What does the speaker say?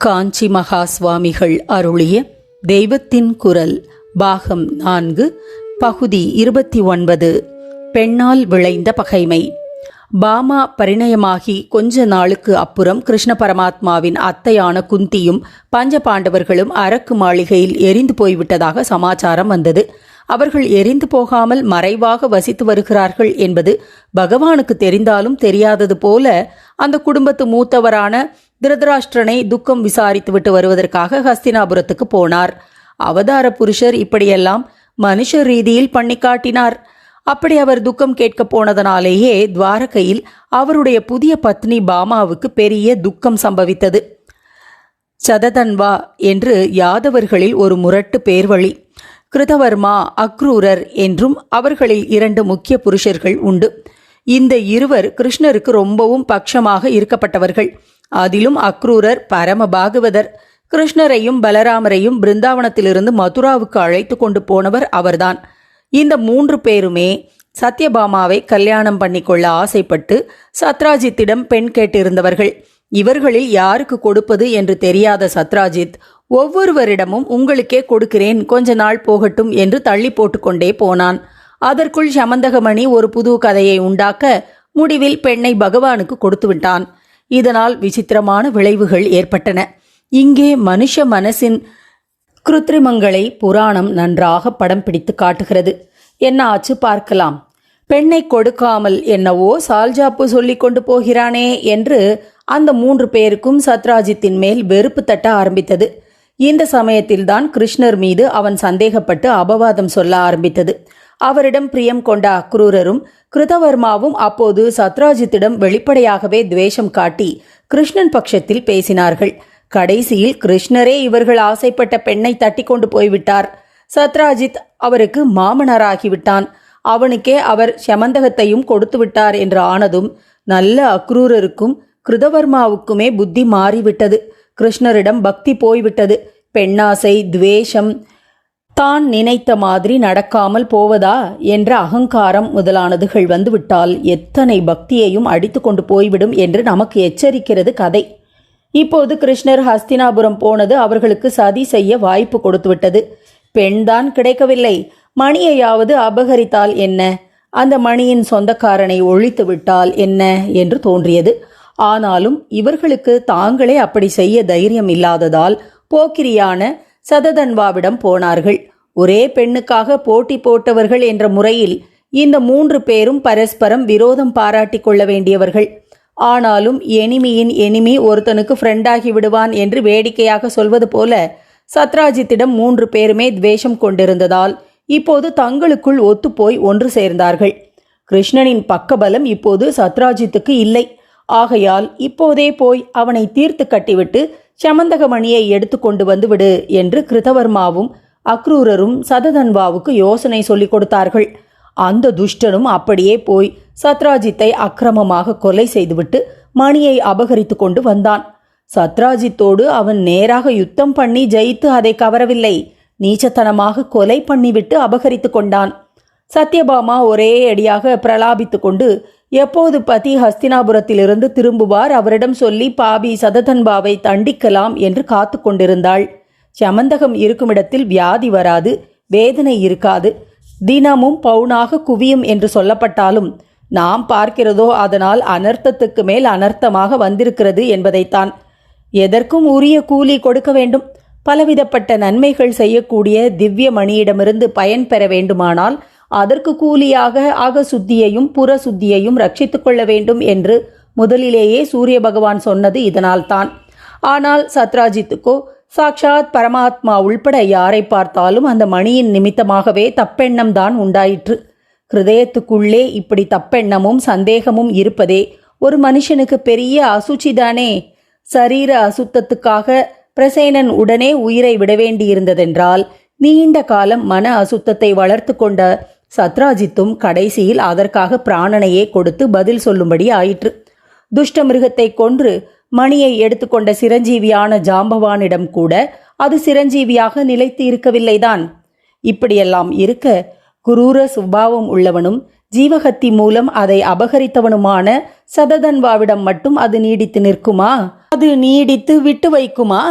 காஞ்சி மகா சுவாமிகள் அருளிய தெய்வத்தின் குரல் பாகம் நான்கு பகுதி இருபத்தி ஒன்பது பெண்ணால் விளைந்த பகைமை. பாமா பரிணயமாகி கொஞ்ச நாளுக்கு அப்புறம் கிருஷ்ண பரமாத்மாவின் அத்தையான குந்தியும் பஞ்ச பாண்டவர்களும் அரக்கு மாளிகையில் எரிந்து போய்விட்டதாக சமாச்சாரம் வந்தது. அவர்கள் எரிந்து போகாமல் மறைவாக வசித்து வருகிறார்கள் என்பது பகவானுக்கு தெரிந்தாலும் தெரியாதது போல அந்த குடும்பத்து மூத்தவரான திருதராஷ்டிரனை துக்கம் விசாரித்துவிட்டு வருவதற்காக ஹஸ்தினாபுரத்துக்கு போனார். அவதார புருஷர் இப்படியெல்லாம் மனுஷ ரீதியில் பண்ணி காட்டினார் அப்படி அவர் துக்கம் கேட்க போனதனாலேயே துவாரகையில் அவருடைய புதிய பத்னி பாமாவுக்கு பெரிய துக்கம் சம்பவித்தது. சததன்வா என்று யாதவர்களில் ஒரு முரட்டு பேர்வழி. கிருதவர்மா அக்ரூரர் என்றும் அவர்களில் இரண்டு முக்கிய புருஷர்கள் உண்டு. இந்த இருவர் கிருஷ்ணருக்கு ரொம்பவும் பட்சமாக இருக்கப்பட்டவர்கள். அதிலும் அக்ரூரர் பரம பாகவதர் கிருஷ்ணரையும் பலராமரையும் பிருந்தாவனத்திலிருந்து மதுராவுக்கு அழைத்து கொண்டு போனவர் அவர்தான். இந்த மூன்று பேருமே சத்யபாமாவை கல்யாணம் பண்ணிக்கொள்ள ஆசைப்பட்டு சத்ராஜித்திடம் பெண் கேட்டிருந்தவர்கள். இவர்களில் யாருக்கு கொடுப்பது என்று தெரியாத சத்ராஜித் ஒவ்வொருவரிடமும் உங்களுக்கே கொடுக்கிறேன் கொஞ்ச நாள் போகட்டும் என்று தள்ளி போட்டுக்கொண்டே போனான். அதற்குள் சமந்தகமணி ஒரு புது கதையை உண்டாக்க முடிவில் பெண்ணை பகவானுக்கு கொடுத்து விட்டான். இதனால் விசித்திரமான விளைவுகள் ஏற்பட்டன. இங்கே மனுஷ மனசின் கிருத்திரிமங்களை புராணம் நன்றாக படம் பிடித்து காட்டுகிறது. என்ன ஆச்சு பார்க்கலாம். பெண்ணை கொடுக்காமல் என்னவோ சால்ஜாப்பு சொல்லிக் கொண்டு போகிறானே என்று அந்த மூன்று பேருக்கும் சத்ராஜித்தின் மேல் வெறுப்பு தட்ட ஆரம்பித்தது. இந்த சமயத்தில்தான் கிருஷ்ணர் மீது அவன் சந்தேகப்பட்டு அபவாதம் சொல்ல ஆரம்பித்தது. அவரிடம் பிரியம் கொண்ட அக்ரூரரும் கிருதவர்மாவும் அப்போது சத்ராஜித்திடம் வெளிப்படையாகவே துவேஷம் காட்டி கிருஷ்ணன் பட்சத்தில் பேசினார்கள். கடைசியில் கிருஷ்ணரே இவர்கள் ஆசைப்பட்ட பெண்ணை தட்டி கொண்டு போய்விட்டார். சத்ராஜித் அவருக்கு மாமனராகிவிட்டான். அவனுக்கே அவர் சமந்தகத்தையும் கொடுத்து விட்டார் என்று ஆனதும் நல்ல அக்ரூரருக்கும் கிருதவர்மாவுக்குமே புத்தி மாறிவிட்டது. கிருஷ்ணரிடம் பக்தி போய்விட்டது. பெண்ணாசை துவேஷம் தான் நினைத்த மாதிரி நடக்காமல் போவதா என்ற அகங்காரம் முதலானதுகள் வந்துவிட்டால் எத்தனை பக்தியையும் அடித்து கொண்டு போய்விடும் என்று நமக்கு எச்சரிக்கிறது கதை. இப்போது கிருஷ்ணர் ஹஸ்தினாபுரம் போனது அவர்களுக்கு சதி செய்ய வாய்ப்பு கொடுத்துவிட்டது பெண்தான் கிடைக்கவில்லை. மணியையாவது அபகரித்தால் என்ன? அந்த மணியின் சொந்தக்காரனை ஒழித்து விட்டால் என்ன என்று தோன்றியது. ஆனாலும் இவர்களுக்கு தாங்களே அப்படி செய்ய தைரியம் இல்லாததால் போக்கிரியான சததன்வாவிடம் போனார்கள். ஒரே பெண்ணுக்காக போட்டி போட்டவர்கள் என்ற முறையில் இந்த மூன்று பேரும் பரஸ்பரம் விரோதம் பாராட்டிக் கொள்ள வேண்டியவர்கள். ஆனாலும் எனிமியின் எனிமி ஒருத்தனுக்கு ஃப்ரெண்டாகி விடுவான் என்று வேடிக்கையாக சொல்வது போல சத்ராஜித்திடம் மூன்று பேருமே துவேஷம் கொண்டிருந்ததால் இப்போது தங்களுக்குள் ஒத்துப்போய் ஒன்று சேர்ந்தார்கள். கிருஷ்ணனின் பக்கபலம் இப்போது சத்ராஜித்துக்கு இல்லை. ஆகையால் இப்போதே போய் அவனை தீர்த்து கட்டிவிட்டு சமந்தகமணியை எடுத்து கொண்டு வந்துவிடு என்று கிருதவர்மாவும் அக்ரூரரும் சததன்வாவுக்கு யோசனை சொல்லிக் கொடுத்தார்கள். அந்த துஷ்டனும் அப்படியே போய் சத்ராஜித்தை அக்கிரமமாக கொலை செய்துவிட்டு மணியை அபகரித்து கொண்டு வந்தான். சத்ராஜித்தோடு அவன் நேராக யுத்தம் பண்ணி ஜெயித்து அதை கவரவில்லை. நீச்சத்தனமாக கொலை பண்ணிவிட்டு அபகரித்து கொண்டான். சத்யபாமா ஒரே அடியாக பிரலாபித்து கொண்டு எப்போது பதி ஹஸ்தினாபுரத்திலிருந்து திரும்புவார்? அவரிடம் சொல்லி பாபி சததன்பாவை தண்டிக்கலாம் என்று காத்து கொண்டிருந்தாள். சமந்தகம் இருக்குமிடத்தில் வியாதி வராது வேதனை இருக்காது. தினமும் பவுனாக குவியும் என்று சொல்லப்பட்டாலும் நாம் பார்க்கிறதோ அதனால் அனர்த்தத்துக்கு மேல் அனர்த்தமாக வந்திருக்கிறது என்பதைத்தான். எதற்கும் உரிய கூலி கொடுக்க வேண்டும். பலவிதப்பட்ட நன்மைகள் செய்யக்கூடிய திவ்ய மணியிடமிருந்து பயன் பெற வேண்டுமானால் அதற்கு கூலியாக அகசுத்தியையும் புற சுத்தியையும் ரட்சித்துக் கொள்ள வேண்டும் என்று முதலிலேயே சூரிய பகவான் சொன்னது இதனால்தான். ஆனால் சத்ராஜித்துக்கோ சாக்ஷாத் பரமாத்மா உள்பட யாரை பார்த்தாலும் அந்த மணியின் நிமித்தமாகவே தப்பெண்ணம் தான் உண்டாயிற்று. ஹிருதயத்துக்குள்ளே இப்படி தப்பெண்ணமும் சந்தேகமும் இருப்பதே ஒரு மனுஷனுக்கு பெரிய அசுச்சிதானே சரீர அசுத்தத்துக்காக பிரசேனன் உடனே உயிரை விட வேண்டியிருந்ததென்றால் நீண்ட காலம் மன அசுத்தத்தை வளர்த்து கொண்ட சத்ராஜித்தும் கடைசியில் அதற்காக பிராணனையே கொடுத்து பதில் சொல்லும்படி ஆயிற்று. துஷ்ட மிருகத்தை கொன்று மணியை எடுத்துக்கொண்ட சிரஞ்சீவியான ஜாம்பவானிடம் கூட அது சிரஞ்சீவியாக நிலைத்து இருக்கவில்லைதான். இப்படியெல்லாம் இருக்க குரூர சுபாவம் உள்ளவனும் ஜீவகத்தி மூலம் அதை அபகரித்தவனுமான சததன்வாவிடம் மட்டும் அது நீடித்து நிற்குமா? அது நீடித்து விட்டு வைக்குமா?